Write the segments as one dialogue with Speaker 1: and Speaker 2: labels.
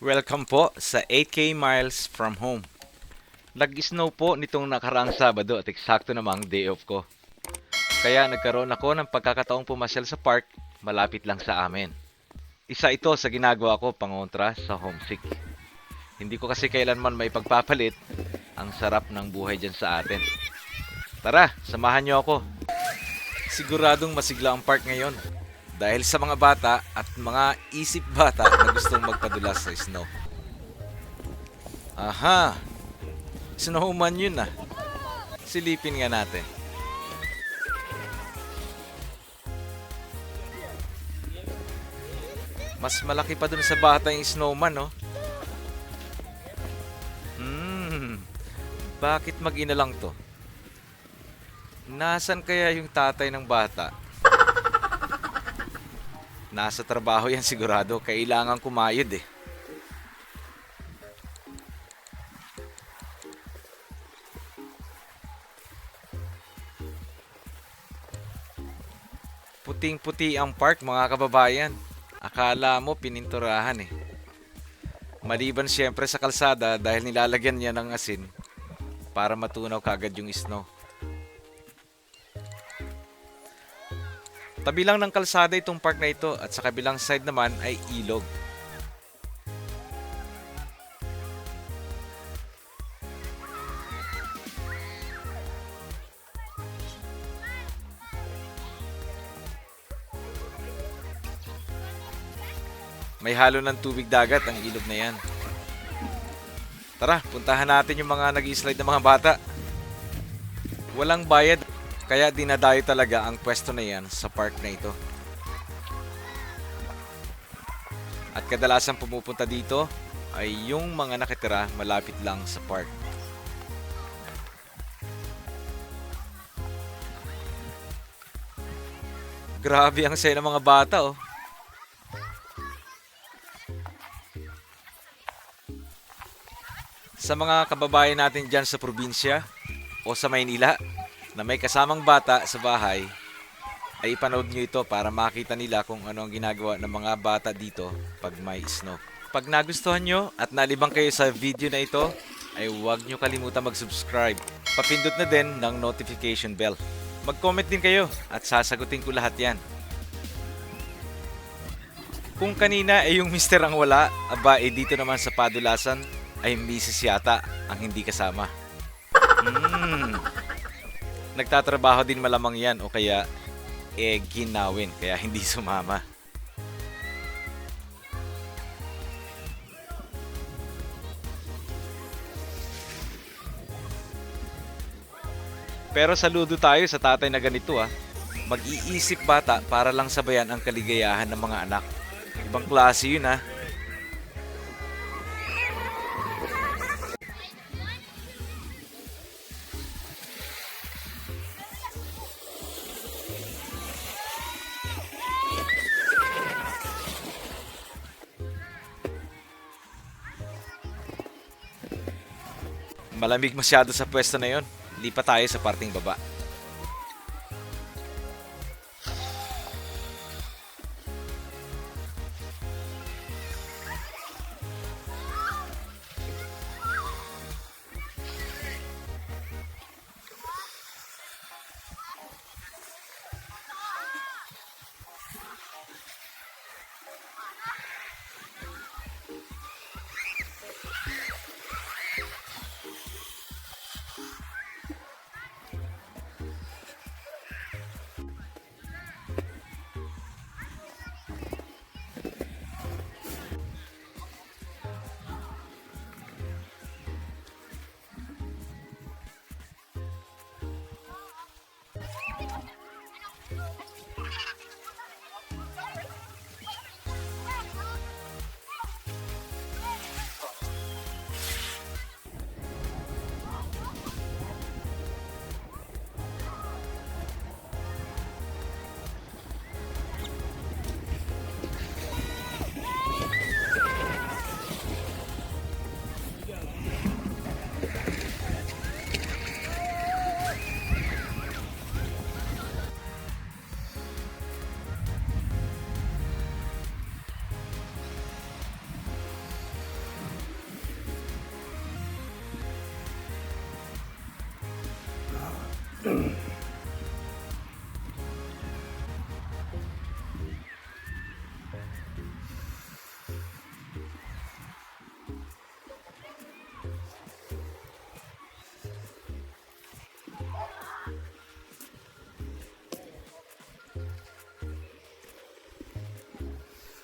Speaker 1: Welcome po sa 8K Miles from Home. Nag-snow po nitong nakaraang Sabado at eksakto namang day off ko. Kaya nagkaroon ako ng pagkakataong pumasyal sa park malapit lang sa amin. Isa ito sa ginagawa ko pangontra sa homesick. Hindi ko kasi kailanman may pagpapalit ang sarap ng buhay dyan sa atin. Tara, samahan niyo ako. Siguradong masigla ang park ngayon dahil sa mga bata at mga isip bata na gustong magpadulas sa snow. Aha! Snowman yun ah. Silipin nga natin. Mas malaki pa dun sa bata yung snowman, no? Hmm. Bakit mag-ina lang to? Nasaan kaya yung tatay ng bata? Nasa trabaho yan sigurado. Kailangan kumayod eh. Puting-puti ang park mga kababayan. Akala mo pininturahan eh. Maliban siyempre sa kalsada dahil nilalagyan niya ng asin para matunaw kagad yung snow. Tabi lang ng kalsada itong park na ito at sa kabilang side naman ay ilog. May halo ng tubig dagat ang ilog na yan. Tara, puntahan natin yung mga nag slide ng mga bata. Walang bayad, kaya dinadayo talaga ang pwesto na yan sa park na ito. At kadalasan pumupunta dito ay yung mga nakitira malapit lang sa park. Grabe ang saya ng mga bata oh. Sa mga kababayan natin dyan sa probinsya o sa Maynila na may kasamang bata sa bahay, ay ipanood nyo ito para makita nila kung ano ang ginagawa ng mga bata dito pag may snow. Pag nagustuhan nyo at nalibang kayo sa video na ito, ay huwag nyo kalimutan mag-subscribe. Papindot na din ng notification bell. Mag-comment din kayo at sasagutin ko lahat yan. Kung kanina ay yung mister ang wala, aba eh dito naman sa padulasan ay misis yata ang hindi kasama. Hmm. Nagtatrabaho din malamang yan o kaya eh ginawin kaya hindi sumama. Pero saludo tayo sa tatay na ganito ah. Mag-iisip bata para lang sabayan ang kaligayahan ng mga anak. Ibang klase yun ah. Malamig masyado sa pwesto na yon. Lipat tayo sa parting baba.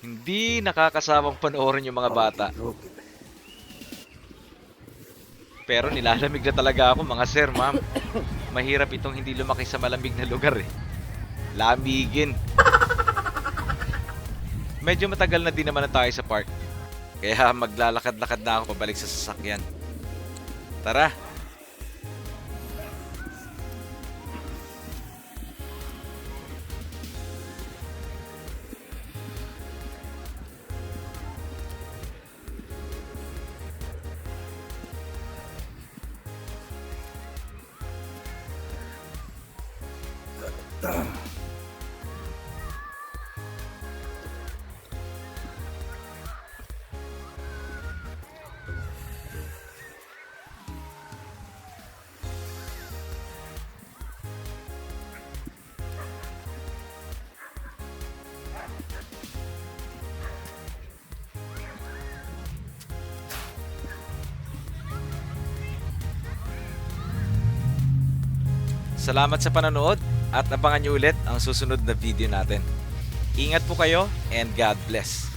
Speaker 1: Hindi nakakasamang panoorin yung mga bata. Oh, Pero nilalamig na talaga ako mga sir, ma'am. Mahirap itong hindi lumaki sa malamig na lugar eh. Lamigin. Medyo matagal na din naman na tayo sa park. Kaya maglalakad-lakad na ako pabalik sa sasakyan. Tara. Salamat sa panonood at abangan nyo ulit ang susunod na video natin. Ingat po kayo and God bless.